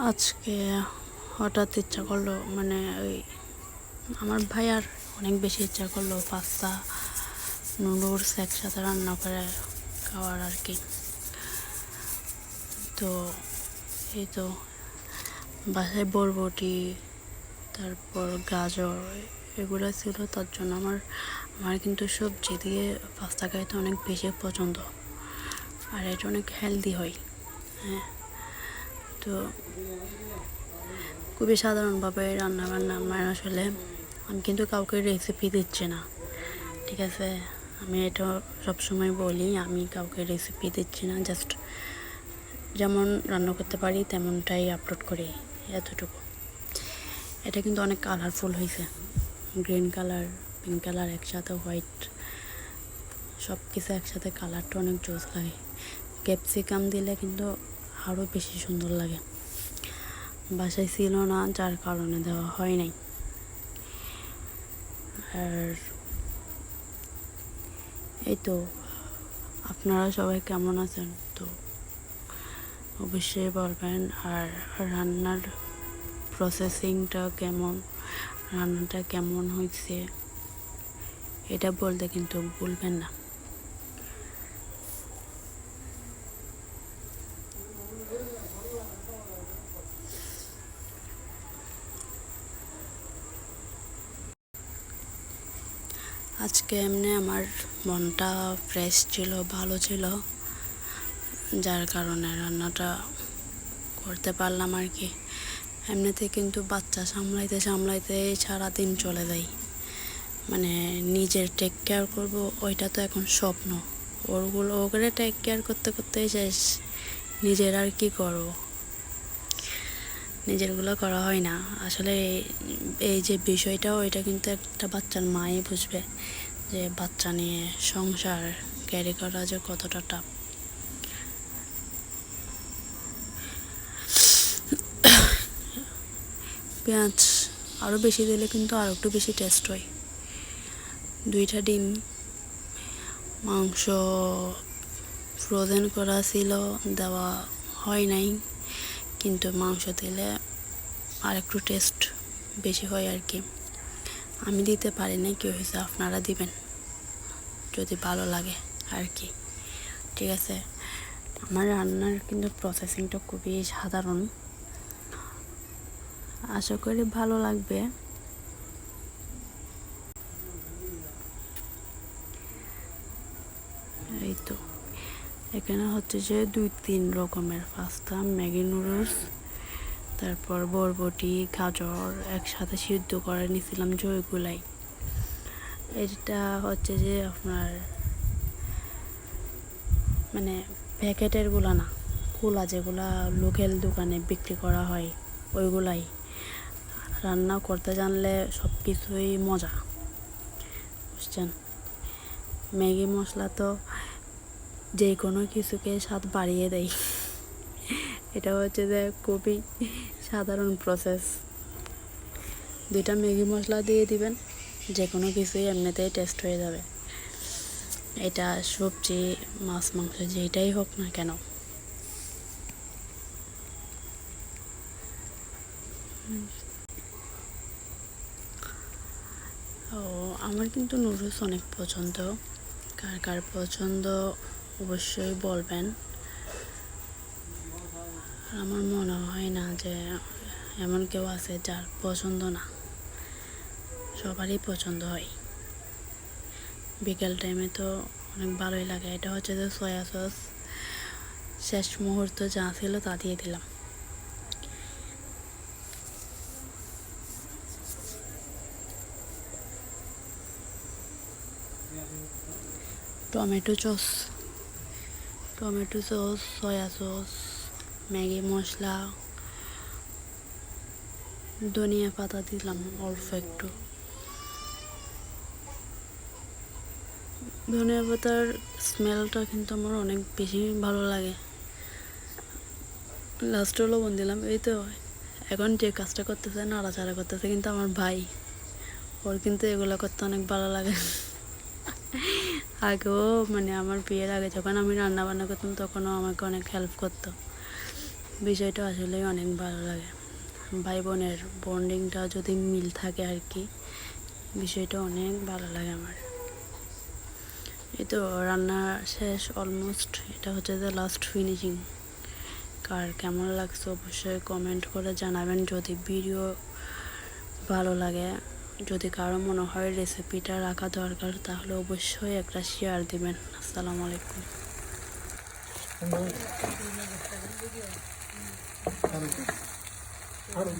আজকে হঠাৎ ইচ্ছা করল মানে ওই আমার ভাই আর অনেক বেশি ইচ্ছা করল পাস্তা, নুডলস একসাথে রান্না করে খাওয়ার আর কি। তো এই তো বাসায় বরবটি, তারপর গাজর, এগুলো ছিল, তার জন্য আমার আমার কিন্তু সবজি দিয়ে পাস্তা খাইতে অনেক বেশি পছন্দ। আর এটা অনেক হেলদি হয় হ্যাঁ। তো খুবই সাধারণভাবে রান্না বান্না আমার আসলে, আমি কিন্তু কাউকে রেসিপি দিচ্ছি না, ঠিক আছে? আমি এটা সবসময় বলি, আমি কাউকে রেসিপি দিচ্ছি না জাস্ট যেমন রান্না করতে পারি, তেমনটাই আপলোড করি, এতটুকু। এটা কিন্তু অনেক কালারফুল হয়েছে গ্রিন কালার পিঙ্ক কালার একসাথে হোয়াইট সব কিছু একসাথে কালারটা অনেক জোস লাগে। ক্যাপসিকাম দিলে কিন্তু আরও বেশি সুন্দর লাগে। বাসায় ছিল না, যার কারণে দেওয়া হয় নাই। আর এই তো, আপনারা সবাই কেমন আছেন? তো অবশ্যই বলবেন, আর রান্নার প্রসেসিংটা কেমন? রান্নাটা কেমন হয়েছে? এটা বলতে কিন্তু ভুলবেন না। আজকে এমনি আমার মনটা ফ্রেশ ছিল, ভালো ছিল। যার কারণে রান্নাটা করতে পারলাম আর কি। এমনিতে কিন্তু বাচ্চা সামলাইতে সামলাইতে সারাদিন চলে যায়। মানে নিজের টেক কেয়ার করব, ওইটা তো এখন স্বপ্ন। ওরগুলো ওগুলো টেক কেয়ার করতে করতেই শেষ। নিজের আর কি করব? নিজেরগুলো করা হয় না। আসলে এই- যে বিষয়টা ওইটা কিন্তু একটা বাচ্চার মাই বুঝবে যে বাচ্চা নিয়ে সংসার ক্যারি করা যে কতটা টাফ পেঁয়াজ আরও বেশি দিলে কিন্তু আরও একটু বেশি টেস্ট হয়। দুইটা ডিম, মাংস ফ্রোজেন করা ছিল, দেওয়া হয় নাই। কিন্তু মাংস দিলে আর একটু টেস্ট বেশি হয় আর কি। আমি দিতে পারি না কি হয়েছে আপনারা দিবেন? যদি ভালো লাগে আর কি। ঠিক আছে, আমার রান্নার কিন্তু প্রসেসিংটা খুবই সাধারণ। আশা করি ভালো লাগবে। এই তো, এখানে হচ্ছে যে দুই তিন রকমের পাস্তা ম্যাগি নুডলস তারপর বরবটি, গাজর একসাথে সিদ্ধ করে নিয়েছিলাম যে ওইগুলাই এটা হচ্ছে যে আপনার মানে প্যাকেটেরগুলো না, কুলা যেগুলা লোকাল দোকানে বিক্রি করা হয়, ওইগুলাই। রান্না করতে জানলে সব কিছুই মজা, বুঝছেন? ম্যাগি মশলা তো যে কোনো কিছুকে স্বাদ বাড়িয়ে দেয়। এটা হচ্ছে যে কপি সাধারণ প্রসেস দুইটা ম্যাগি মশলা দিয়ে দিবেন যে কোনো কিছুই এমনিতেই টেস্ট হয়ে যাবে। এটা সবজি, মাছ, মাংস যেটাই হোক না কেন। ও, আমার কিন্তু নুডলস অনেক পছন্দ। কার কার পছন্দ অবশ্যই বলবেন। আমার মনে হয় না যে এমন কেউ আছে যার পছন্দ না। সবারই পছন্দ হয়। বিকেল টাইমে তো অনেক ভালোই লাগে। এটা হচ্ছে যে সয়া সস শেষ মুহূর্ত যা ছিল তা দিয়ে দিলাম। Tomato sauce tomato sauce soya sauce Maggi, মশলা, ধনিয়া পাতা দিলাম অল্প একটু। ধনিয়া পাতার স্মেলটা কিন্তু আমার অনেক বেশি ভালো লাগে। লাস্টে লবণ দিলাম, এই তো। এখন যে কাজটা করতেছে, নাড়াচাড়া করতেছে কিন্তু আমার ভাই। ওর কিন্তু এগুলো করতে অনেক ভালো লাগে। আগেও মানে আমার বিয়ের আগে যখন আমি রান্না বান্না করতাম, তখনও আমাকে অনেক হেল্প করতো। বিষয়টা আসলেই অনেক ভালো লাগে। ভাই বোনের বন্ডিংটা যদি মিল থাকে আর কি বিষয়টা অনেক ভালো লাগে আমার। এই তো রান্না শেষ অলমোস্ট এটা হচ্ছে যে লাস্ট ফিনিশিং কার কেমন লাগছে অবশ্যই কমেন্ট করে জানাবেন। যদি ভিডিও ভালো লাগে, যদি কারও মনে হয় রেসিপিটা রাখা দরকার, তাহলে অবশ্যই একটা শেয়ার দিবেন। আসসালামু আলাইকুম। আরও